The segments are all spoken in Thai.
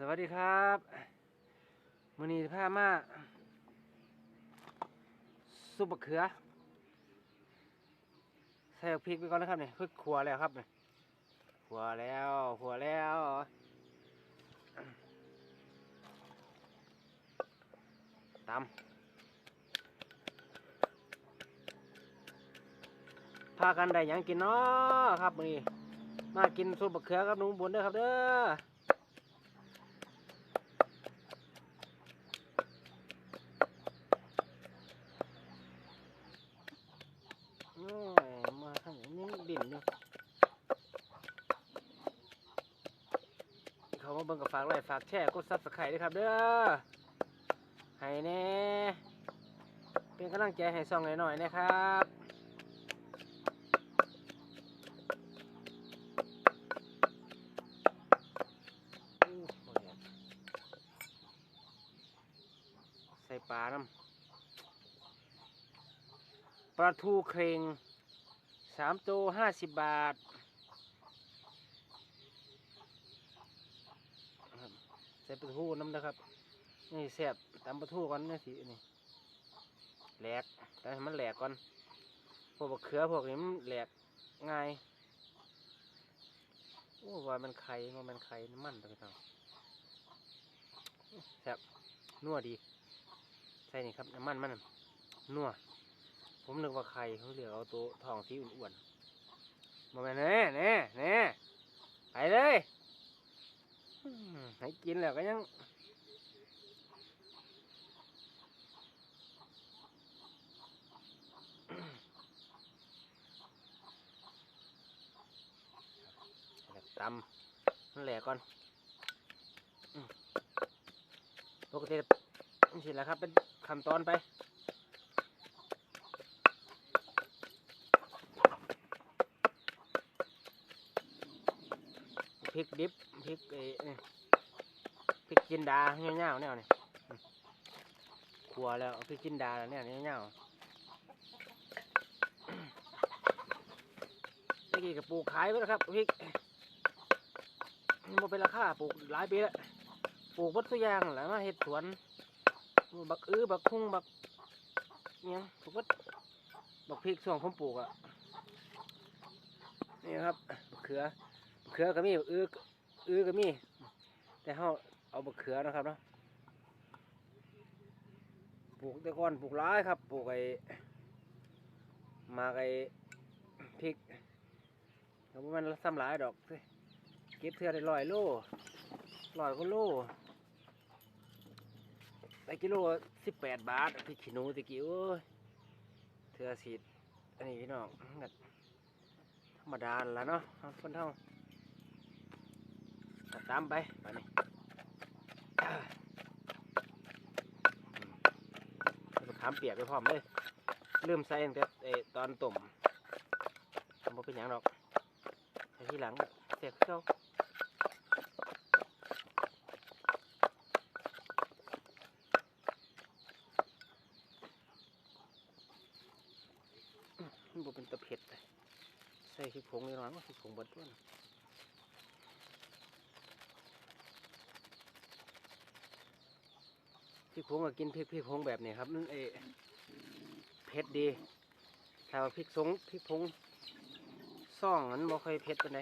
สวัสดีครับมือนี้พามาซุปมะเขือ ใส่พริกไปก่อนนะครับเนี่ยเพื่อขัวแล้วครับเนี่ยขัวแล้วขัวแล้วตำพากันได้ยังกินเนาะครับมือนี้มากินซุปมะเขือกับหนุ่มบุญเด้อครับเด้อ โอ้ยมาทาง นี้ยังดิ่นอยู่เขามาเบิ่งกับฝากไลค์ฝากแชร์กดซับสไครต์ด้วยครับเด้อให้แน่เป็นกำลังใจให้ซ่องหน่อยๆนะครับใส่ปลาน้ำปลาทูเครง สามตัวห้าสิบบาทใส่ปลาทูน้ำนะครับ นี่แซ่บตำปลาทูก่อนนี่สินี่แหลกแต่ให้มันแหลกก่อนพวกเขือพวกนี้มันแหลกง่ายโอ้ว่ามันไข่ว่ามันไข่น้ำมันตัวนี้แซ่บนัวดี ใส่นี่ครับน้ำมันมันน่ะนัว ผมนึกว่าใครเขาเหลือเอาตัวทองสีอ้วนๆมาแม่แน่แน่แน่ไปเลยให้กินแล้วก็ยังตำนั่นแหละก่อนปกตินี่สิแหละครับ เป็นขั้นตอนไป พริกดิบพริกเอพริกจินดาเงี้ยวๆแนวนี่ขัวแล้วเอาพริกจินดาแล้วเนี่ยเงี้ยวๆตะกี้ก็ปลูกขายไปแล้วครับพริกมันเป็นราคาปลูกหลายปีแล้วปลูกวัตถุยางแหล้วมาเฮ็ดสวน บักอื้อบักคุ้งบักอิหยังปลูกวัดบักพริกช่วงผมปลูกอะนี่ครับบักเขือ เขือก็มีอื้ออื้อก็มี แต่เฮาเอาบักเขือนะครับเนาะปลูกต่ก่อนปลูกหลายครับปลูกไอ้มาไอ้พริกก็บ่แมันซ้ำหลายดอกเด้เก็บเทื่อได้ร้อยโลร้อยกว่าโลได้กิโลสิบแปดบาทพริกขี้หนูตะกี้โอ้ยเทื่อสีดอันนี้พี่น้องธรรมดาและเนาะคนเท่า ตัดตามไปไปนี่มะขามเปียกไปพร้อมเลยลืมใส่ตั้งแต่ตอนต้มทำบ่เป็นหยังหรอกใส่ทีหลังเสียเข้ามันบ่เป็นตะเผ็ดใส่ขี้ผงนิดหน่อยว่าขี้ผงบดด้วย นะพี่พงก็กินพริกพริกพงแบบนี้ครับมันเอเผ็ดดีถ้าว่าพริกสงพริกพงซ่องมันบ่ค่อยเผ็ดปานใด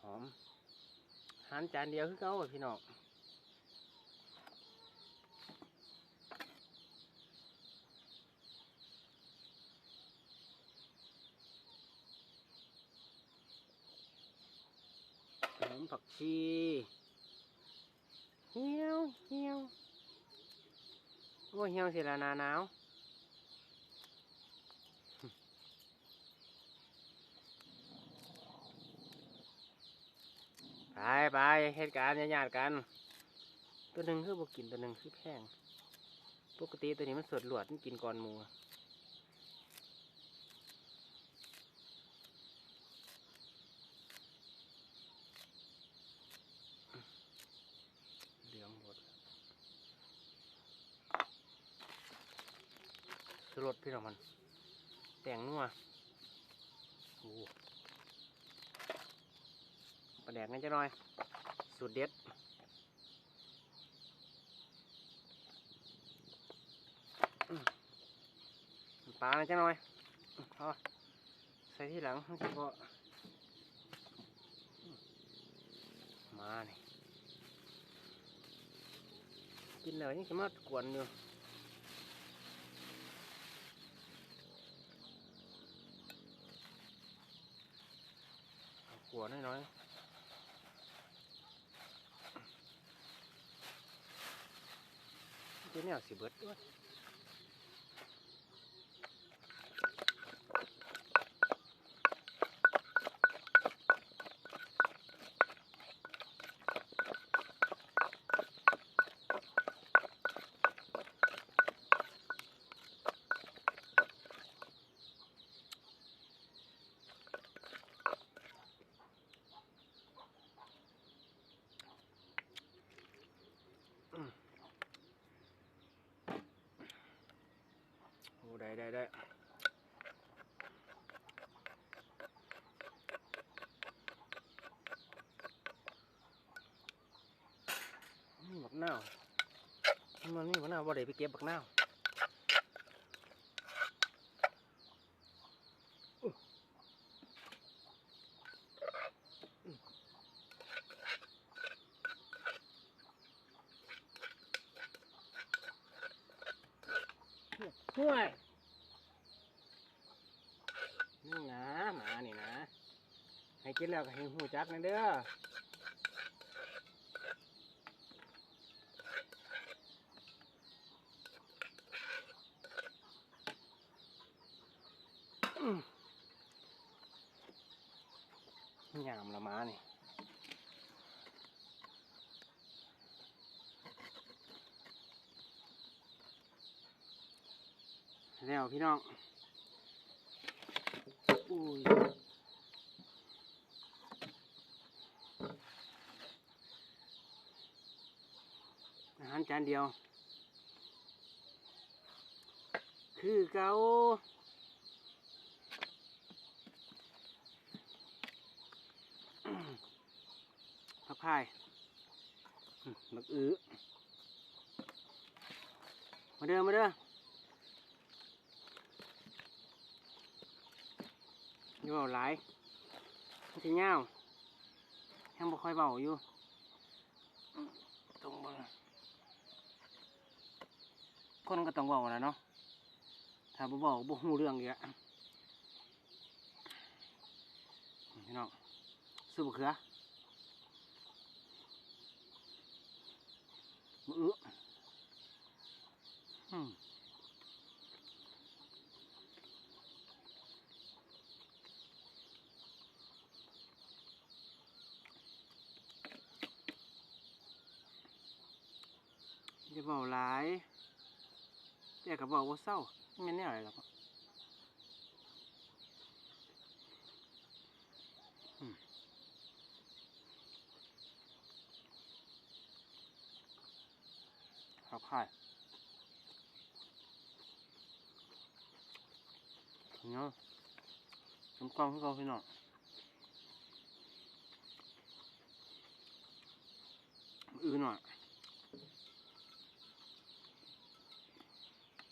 หอมอาหารจานเดียวคือเก่าพี่น้อง หอมผัก ชีเหี่ยวเหี่ยวโอ้เหี่ยวสิละนาหนาวไปไปเหตุการณ์ญาติๆกัน ตัวหนึ่งคือบ่กินตัวหนึ่งคือแพงปกติตัวนี้มันสดหลวดมันกินก่อนหมู รสพี่น้องมัน แต่งนัวโอ้ประแดกงั้นจะหน่อย สูตรเด็ดอืมปลาจะหน่อยอืมเอาใส่ที่หลังมันจะพอมมานี่ยกินแล้วยังจะมากวนอยู่ เอาขัวน้อยๆเดี๋ยวแนวสิเบิดด้วยโอ้ ได้ได้ได้บักนาวมันนี่บักนาวบ่ได้ไปเก็บบักนาวอื้ออื้อห่วย นี่นะหมานี่นะ ให้ กินแล้วก็ให้หูจักนะเด้ออื้อยามละมานี่แล้วพี่น้องอุ้ย อาหารจานเดียว คือเกาพักพายมบักอื้อมาเด้อมาเด้ออยู่เบาหลายมันจะเงาวยังบ่ค่อยเบาอยู่อืมตรงบ่ คนก็ต้องเบาแหล้วเนาะถ้าบ่บอกบ่ฮู้เรื่องอีกอะพี่น้องซื้อบักเขือมืออื้ออืมอย่าเบาหลาย แต่ก็บอกว่าเศร้าไม่แม่นวอะไรหรอกครับค่ายเนาะน้ำกล้องให้เขาพี่น้องอื้อหน่อย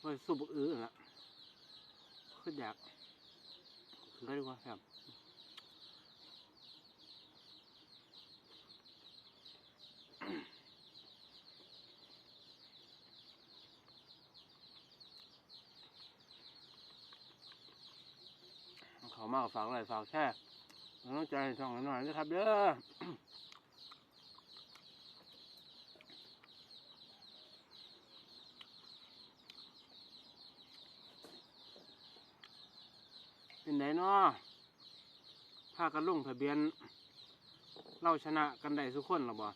ว่าสูบอื้อละขึ้นอยากคือก็ดีกว่าครับเอาเขามากฝากอะไรฝากแค่น้องใจช่องหน่อยนะครับเด้อ เป็ นาะพากันลงทะเบียน เราชนะกันได้ทุกคนหรอบ่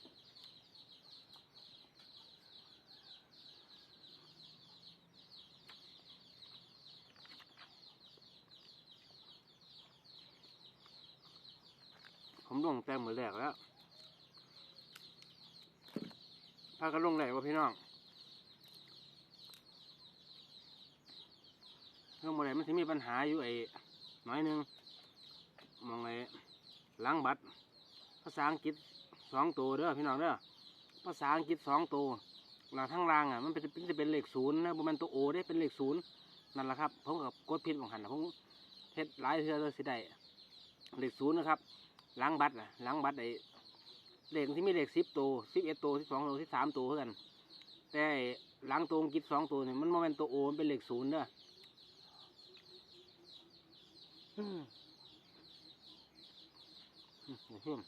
ผมลงแต่เหมือนแรกแล้วพากันลงไหนวะพี่น้องงบ่ได้มันสิมีปัญหาอยู่ไอ้ น้อยหนึ่งมองไอ้ล้างบัตร ภาษาอังกฤษสองตัวเด้อพี่น้องเด้อภาษาอังกฤษสองตัวหลังทั้งรางอะมันเป็นจะเป็นเลขศูนย์นะมันตัวโอได้เป็นเลขศูนย์นั่นแหละครับผมกับกดผิดของหันน่ะผมเฮ็ดหลายเทือเลยสิได้เลขศูนย์นะครับล้างบัตรอะล้างบัตรไอ้เลขที่มีเลขสิบตัวสิบเอ็ดตัวสิบสองตัวสิบสามตัวเท่ากันแต่หล้างตัวอังกฤษสองตัวเนี่ยมันบ่แมันตัวโอมันเป็นเลขศูนย์เด้อ อืมอืมเดี๋ยวเพิ่ม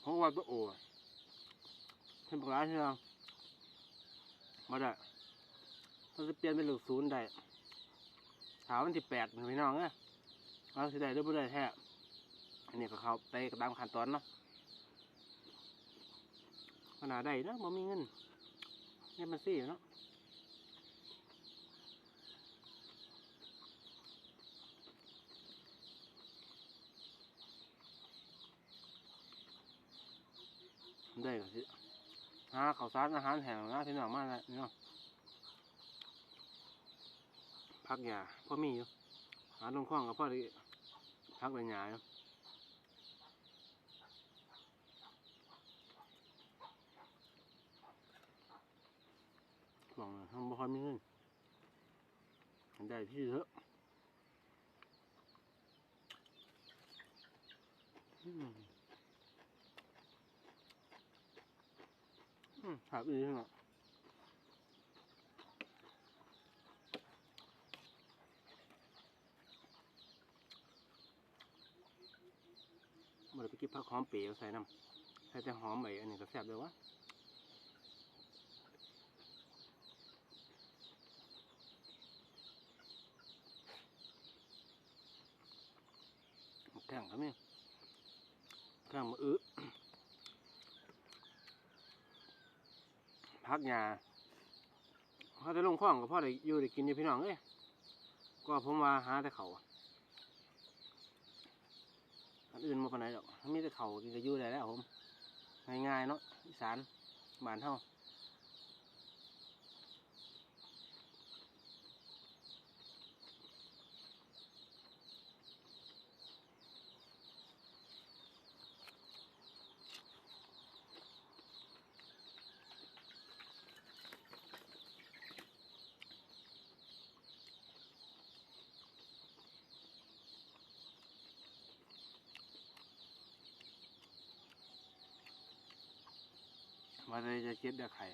เพราะว่าตัวโอ้เห็นปลาใช่ไหมมาได้เราจะเปลี่ยนเป็นลูกศูนย์ได้ถามวันที่แปดพี่น้องเนี่ยเราสิได้หรือไม่ได้แท้อันนี้ก็เขาไปตามขั้นตอนเนาะขนาดได้เนาะมันมีเงินเนี่ยมันสี่เนาะ ได้ก็สิหาข้าวสารอาหารแห้งนะพี่น้องมาแล้วเนาะพักยาพ่อมีอยู่หาลงคล้องกับพ่อได้พักเป็นยาอยู่หวังทำบ่ค่อยมีเงินได้ที่เถอะอืม อืม หาอีกแล้วมันไปกินผักหอมเปรี้ยวใส่น้ำใส่แต่หอมไอ้อันนี้ก็แซ่บเลยวะแข่งครับเนี่แข่งมาอื้อ ยาเขาจะลงคล้องกับพ่อได้อยู่ได้กินอยู่พี่น้องเอ้ยก็ผมว่าหาแต่เขาอันอื่นมาปนไหนดอกมีแต่เขากินก็อยู่ได้แล้วผมง่ายๆเนาะอีสานบ้านเฮา ว่าจะจะเก็บได้ไข่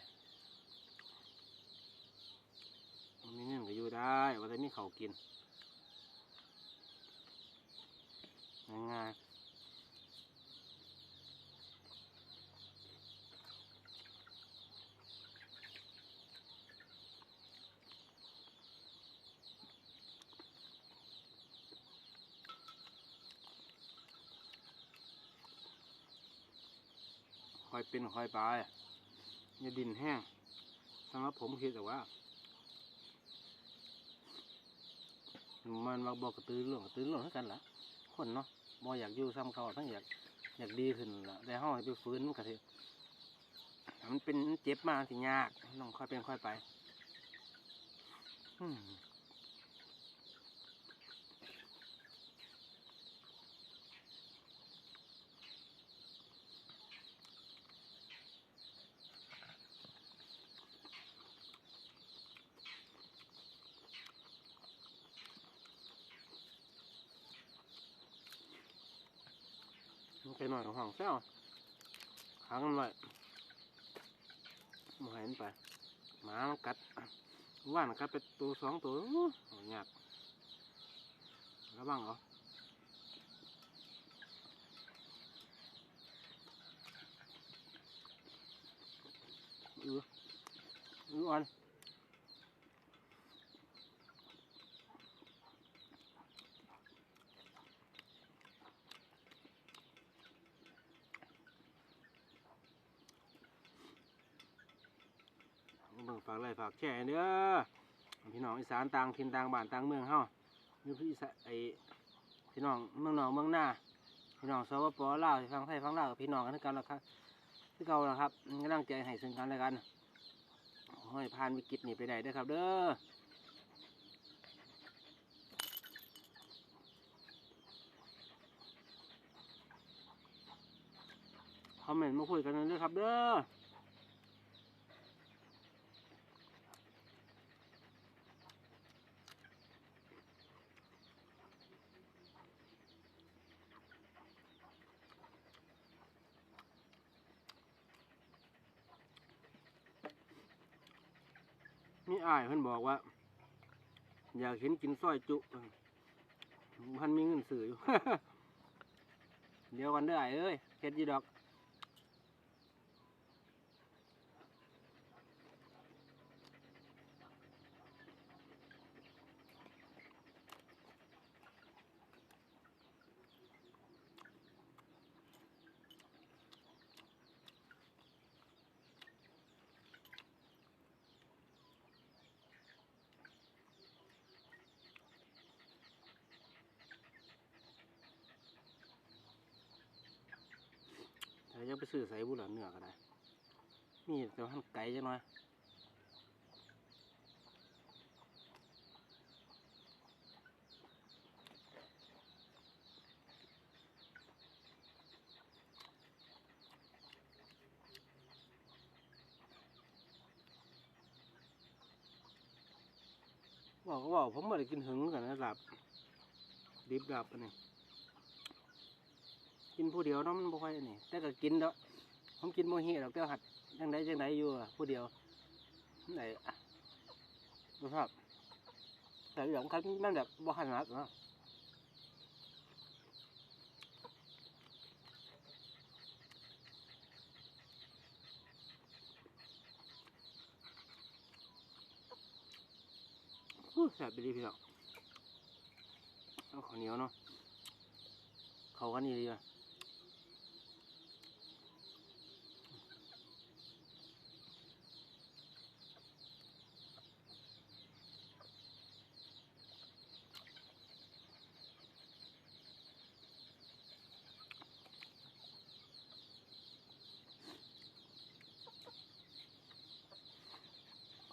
มันมีเงินก็อยู่ได้ ว่าจะมีเขากินง่ายๆคอยเป็นคอยไป อย่าดินแห้งสำหรับผมคิดแต่ว่า มันมาบอกกระตือรือร้นกระตือรือร้นเท่ากันละคนเนาะบออยากอยู่ซ้ำเขาทั้งอยากอยากดีขึ้นละแต่ห้องไปฟื้นมันก็สิมันเป็นเจ็บมากสิยากต้องค่อยเป็นค่อยไป อืม หน่อยของห้องเซ้าขังมันไว้มาให้มันไปหมามันกัดว่านกัดไปตัวสองตัวอู้หูยากระวังเอาอืออืออ่อนเบิ่งฝากไลค์ฝากแชร์เด้อพี่น้องอีสานต่างถิ่นต่างบ้านต่างเมืองเฮาหรือพี่สไอพี่น้องเมืองนอกเมืองหน้าพี่น้องสปปลาวฟังไทยฟังลาวกับพี่น้องกันคือกันละครับคือเก่าละครับกำลังใจให้ซึ่งกันและกันห้อยผ่านวิกฤตนี้ไปได้ด้อครับ เด้อคอมเมนต์มาคุยกันหนอยเด้อครับเด้อ อ้ายเพิ่นบอกว่า อยากเห็นกินส้อยจุพันมีเงินสื่ออยู่ เดี๋ยววันเด้อไอ้เอ้ยเฮ็ดยีดอก ซื้อใส่บุหรี่เนื้อก็ได้นี่แต่ว่ามันไก่จังหน่อยบอกก็บอกผมไม่ได้กินหึงกันนะหลับดิบหลับอันนี้ กินผู้เดียวเนาะมันบ่ค่อยนี่แต่ก็กินเนาะผมกินโมหิดอกแต่หัดจังไดจังไดอยู่อะผู้เดียวไหนบ่ชอบแต่อย่างคันมันแบบบ่ขนาดเนาะแซ่บไปดีพี่น้องเอาข้าวเหนียวเนาะเขากันนี่ดีอะ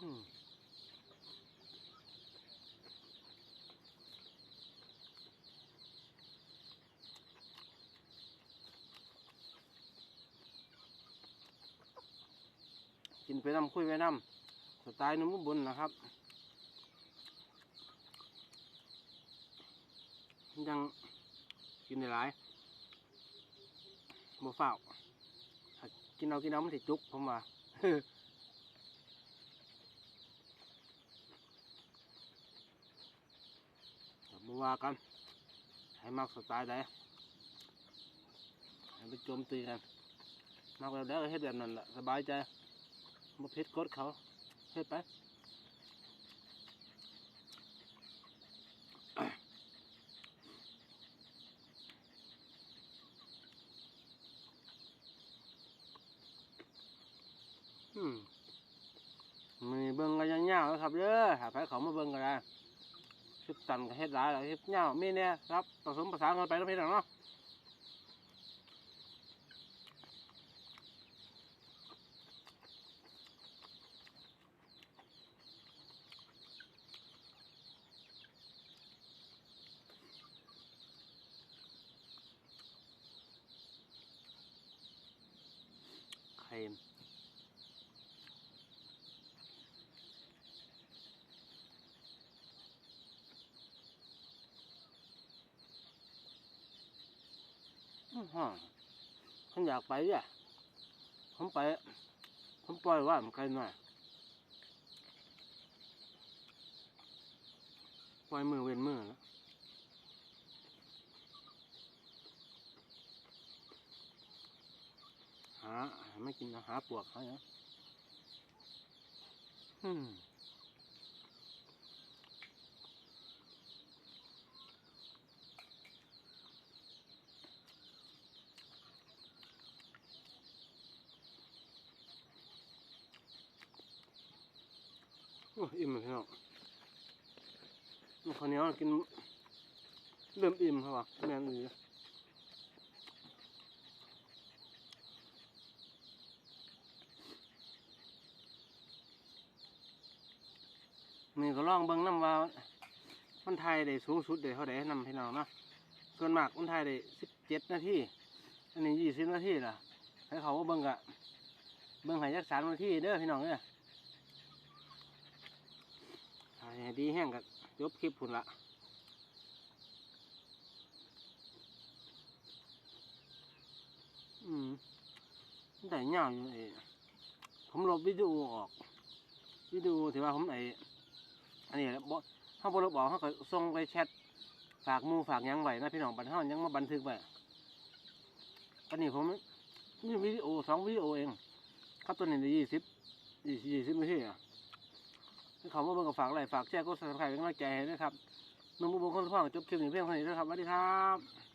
อืม กินไปน้ำคุยไปน้ำสไตล์นุ่มบุญนะครับยังกินได้หลายบ่าวถ้ากินเอากินเอามันสิจุกผมว่ามาว่ากัน ให้มักสไตล์ใดให้ไปโจมตีกันมักแบบใดก็เฮ็ดแบบนั้นแหละสบายใจ บ่ผิดกฎเขาเฮ็ดไปมีเบิ่งกันยาวๆนะครับเด้อหาไปเขามาเบิ่งกันได้คลิปตันก็เฮ็ดหลายแล้วเฮ็ดยามีเนี่ยครับผสมภาษานกันไปแล้วพี่น้องเนาะ ไข่อื้อหือผมอยากไปอะผมไป ผมปล่อยว่ามันไกลหน่อยปล่อยมือเว้นมือแล้วหา ไม่กินนะหาปวกเขาเนี่ยอืมโอ้อิ่มเลยพี่น้องข้าวเหนียวกินเริ่มอิ่มครับว่ะแม่นอือมือก็ลองเบิ่งน้ำว่าคน ไทยได้สูงสุดได้เท่าไดนำพี่น้องเนาะส่วนมากคนไทยได้สิบเจ็ดนาทีอันนี้ยี่สิบนาทีล่ะให้เขาว่าเบิ่งกะเบิ่งห้ยักสามนาทีเด้อพี่น้องเด้อถ่ายดีแห้งกับยบคลิปพุ่นละอืมมันได้ยาอยู่เองผมลบวิดีโอออกวิดีโอถือว่าผมไออันนี้แหละบ่ เขาบริบอกเขาก็ส่งไปแชทฝากหมูฝากหยังไว้นะพี่น้องบันเทายังมาบันทึกไว้อันนี้ผมมีวิดีโอสองวิดีโอเอง ครับตัวนี้ได้ยี่สิบยี่สิบยี่สิบนาทีอะถ้าเขามาเบิ่งกับฝากอะไรฝากแชร์ก็สนับสนุนเป็นกำลังใจให้ด้วยครับนุ่มบุบคนทุกคนจบคลิปนี้เพียงเท่านี้นะครับสวัสดีครับ